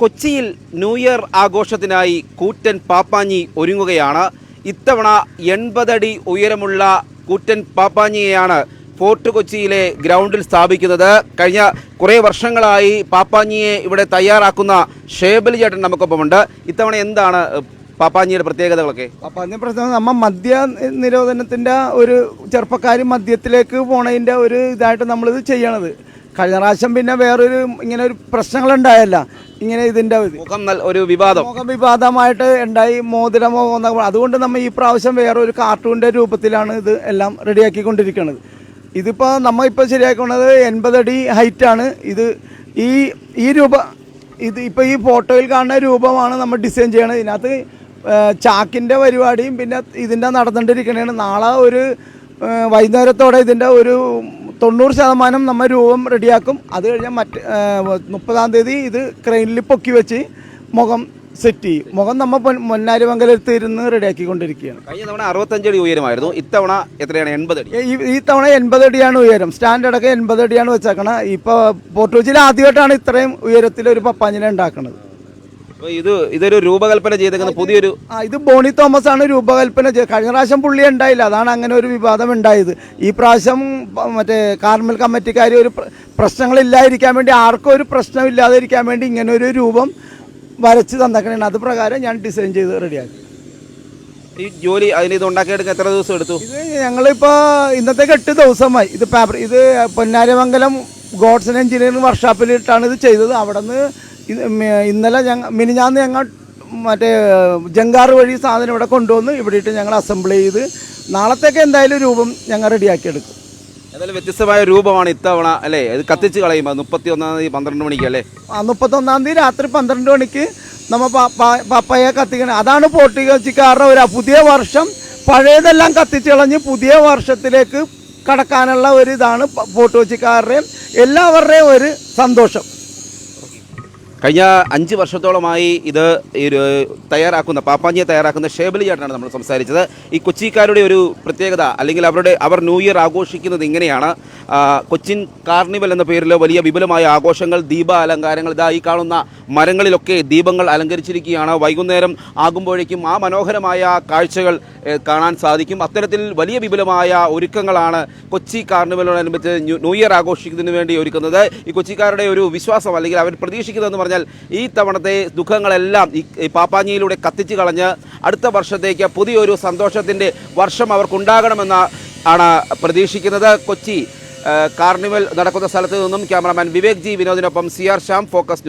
കൊച്ചിയിൽ new year ആഘോഷത്തിനായി കൂറ്റൻ പാപ്പാഞ്ഞി ഒരുങ്ങുകയാണ്. ഇത്തവണ എൺപതടി ഉയരമുള്ള കൂറ്റൻ പാപ്പാഞ്ഞിയെയാണ് ഫോർട്ട് കൊച്ചിയിലെ ഗ്രൗണ്ടിൽ സ്ഥാപിക്കുന്നത്. കഴിഞ്ഞ കുറേ വർഷങ്ങളായി പാപ്പാഞ്ഞിയെ ഇവിടെ തയ്യാറാക്കുന്ന ഷേബലി ചേട്ടൻ നമുക്കൊപ്പമുണ്ട്. ഇത്തവണ എന്താണ് പാപ്പാഞ്ഞിയുടെ പ്രത്യേകതകളൊക്കെ? പാപ്പാഞ്ഞി പ്രശ്നം നമ്മൾ മദ്യ നിരോധനത്തിന്റെ ഒരു ചെറുപ്പക്കാർ മദ്യത്തിലേക്ക് പോണതിന്റെ ഒരു ഇതായിട്ട് നമ്മളിത് ചെയ്യണത്. കഴിഞ്ഞ പ്രാവശ്യം പിന്നെ വേറൊരു ഇങ്ങനെ ഒരു പ്രശ്നങ്ങളുണ്ടായല്ല. ഇങ്ങനെ ഇതിന്റെ ഇത്. മുഖം ഒരു വിവാദം. മുഖം വിവാദമായിട്ട് ഉണ്ടായി മോതിരമോ അതുകൊണ്ട് നമ്മൾ ഈ പ്രാവശ്യം വേറൊരു ഒരു കാർട്ടൂണിന്റെ രൂപത്തിലാണ് ഇത് എല്ലാം റെഡിയാക്കിക്കൊണ്ടിരിക്കുന്നത് ഇതിപ്പോൾ നമ്മളിപ്പോൾ ശരിയാക്കുന്നത് എൺപതടി ഹൈറ്റാണ് ഇത് ഈ ഈ രൂപ ഇത് ഇപ്പോൾ ഈ ഫോട്ടോയിൽ കാണുന്ന രൂപമാണ് നമ്മൾ ഡിസൈൻ ചെയ്യണത്. ഇതിനകത്ത് ചാക്കിന്റെ പരിപാടിയും പിന്നെ ഇതിന്റെ നടന്നുകൊണ്ടിരിക്കണതാണ് നാളെ ഒരു വൈകുന്നേരത്തോടെ ഇതിന്റെ ഒരു തൊണ്ണൂറ് ശതമാനം നമ്മൾ രൂപം റെഡിയാക്കും. അത് കഴിഞ്ഞാൽ മറ്റ് മുപ്പതാം തീയതി ഇത് ക്രെയിനിൽ പൊക്കി വെച്ച് മുഖം സെറ്റ് ചെയ്യും. മുഖം നമ്മൾ പൊന്നാരിമംഗലത്ത് ഇരുന്ന് റെഡിയാക്കിക്കൊണ്ടിരിക്കുകയാണ്. കഴിഞ്ഞ തവണ അറുപത്തഞ്ചടി ഉയരമായിരുന്നു. ഇത്തവണ എത്രയാണ്? എൺപതടി. ഈ ഈ തവണ എൺപത് അടിയാണ് ഉയരം. സ്റ്റാൻഡ് അടക്കം എൺപത് അടിയാണ് വെച്ചേക്കണത് ഇപ്പോൾ പോർട്ടുഗീസിൽ ആദ്യമായിട്ടാണ് ഇത്രയും ഉയരത്തിൽ ഒരു പപ്പാഞ്ഞിനെ ഉണ്ടാക്കുന്നത് ഇത് ഇതൊരു രൂപകൽപ്പന ചെയ്തേക്കുന്ന പുതിയൊരു ആ ഇത് ബോണി തോമസ് ആണ് രൂപകൽപ്പന ചെയ്ത് കഴിഞ്ഞ പ്രാവശ്യം പുള്ളി ഉണ്ടായില്ല. അതാണ് അങ്ങനെ ഒരു വിവാദം ഉണ്ടായത്. ഈ പ്രാവശ്യം മറ്റേ കാർമൽ കമ്മിറ്റിക്കാർ ഒരു പ്ര- പ്രശ്നങ്ങളില്ലാതിരിക്കാൻ വേണ്ടി ആർക്കും ഒരു പ്രശ്നമില്ലാതിരിക്കാൻ വേണ്ടി ഇങ്ങനെ ഒരു രൂപം വരച്ച് തന്നേക്കണേ അത് പ്രകാരം ഞാൻ ഡിസൈൻ ചെയ്ത് റെഡിയാക്കി. ഈ ജോലി അതിന് ഇത് ഉണ്ടാക്കിയെടുക്കാൻ എത്ര ദിവസം എടുത്തു? ഇത് ഞങ്ങളിപ്പോൾ ഇന്നത്തെ എട്ട് ദിവസമായി. ഇത് പേപ്പർ ഇത് പൊന്നാരിമംഗലം ഗോഡ്സൺ എഞ്ചിനീയറിംഗ് വർക്ക്ഷോപ്പിലിട്ടാണ് ഇത് ചെയ്തത്. അവിടെ നിന്ന് ഇന്നലെ ഞങ്ങൾ മിനിഞ്ഞാന്ന് ഞങ്ങൾ മറ്റേ ജങ്കാർ വഴി സാധനം ഇവിടെ കൊണ്ടുവന്ന് ഇവിടെ ഇട്ട് ഞങ്ങൾ അസംബിൾ ചെയ്ത് നാളത്തേക്ക് എന്തായാലും രൂപം ഞങ്ങൾ റെഡിയാക്കി എടുക്കും എന്തായാലും വ്യത്യസ്തമായ രൂപമാണ് ഇത്തവണ അല്ലേ? ഇത് കത്തിച്ച് കളയുമ്പോൾ മുപ്പത്തി ഒന്നാം തീയതി പന്ത്രണ്ട് മണിക്ക് അല്ലേ? ആ മുപ്പത്തൊന്നാം തീയതി രാത്രി പന്ത്രണ്ട് മണിക്ക് നമ്മൾ പപ്പയെ കത്തിക്കണം. അതാണ് പോർട്ടുഗീസുകാരുടെ ഒരു പുതിയ വർഷം. പഴയതെല്ലാം കത്തിച്ച് കളഞ്ഞ് പുതിയ വർഷത്തിലേക്ക് കടക്കാനുള്ള ഒരു ഇതാണ് പോർട്ടുഗീസുകാരുടെയും എല്ലാവരുടെയും ഒരു സന്തോഷം. കഴിഞ്ഞ അഞ്ച് വർഷത്തോളമായി ഇത് തയ്യാറാക്കുന്ന പാപ്പാഞ്ചിയെ തയ്യാറാക്കുന്ന ഷേബലി ചേട്ടനാണ് നമ്മൾ സംസാരിച്ചത്. ഈ കൊച്ചിക്കാരുടെ ഒരു പ്രത്യേകത അല്ലെങ്കിൽ അവരുടെ അവർ ന്യൂ ഇയർ ആഘോഷിക്കുന്നത് ഇങ്ങനെയാണ്. കൊച്ചിൻ കാർണിവൽ എന്ന പേരിൽ വലിയ വിപുലമായ ആഘോഷങ്ങൾ ദീപ അലങ്കാരങ്ങൾ ഇതാ ഈ കാണുന്ന മരങ്ങളിലൊക്കെ ദീപങ്ങൾ അലങ്കരിച്ചിരിക്കുകയാണ്. വൈകുന്നേരം ആകുമ്പോഴേക്കും ആ മനോഹരമായ കാഴ്ചകൾ കാണാൻ സാധിക്കും. അത്തരത്തിൽ വലിയ വിപുലമായ ഒരുക്കങ്ങളാണ് കൊച്ചി കാർണിവലിനോടനുബന്ധിച്ച് ന്യൂ- ന്യൂ ഇയർ ആഘോഷിക്കുന്നതിന് വേണ്ടി ഒരുക്കുന്നത്. ഈ കൊച്ചിക്കാരുടെ ഒരു വിശ്വാസം അല്ലെങ്കിൽ അവർ പ്രതീക്ഷിക്കുന്നതെന്ന് പറഞ്ഞാൽ ഈ തവണത്തെ ദുഃഖങ്ങളെല്ലാം ഈ പാപ്പാഞ്ഞിയിലൂടെ കത്തിച്ചു കളഞ്ഞ് അടുത്ത വർഷത്തേക്ക് പുതിയൊരു സന്തോഷത്തിന്റെ വർഷം അവർക്കുണ്ടാകണമെന്ന ആണ് പ്രതീക്ഷിക്കുന്നത്. കൊച്ചി കാർണിവൽ നടക്കുന്ന സ്ഥലത്ത് നിന്നും ക്യാമറാമാൻ വിവേക് ജി വിനോദിനൊപ്പം സി ആർ ശ്യാം ഫോക്കസ്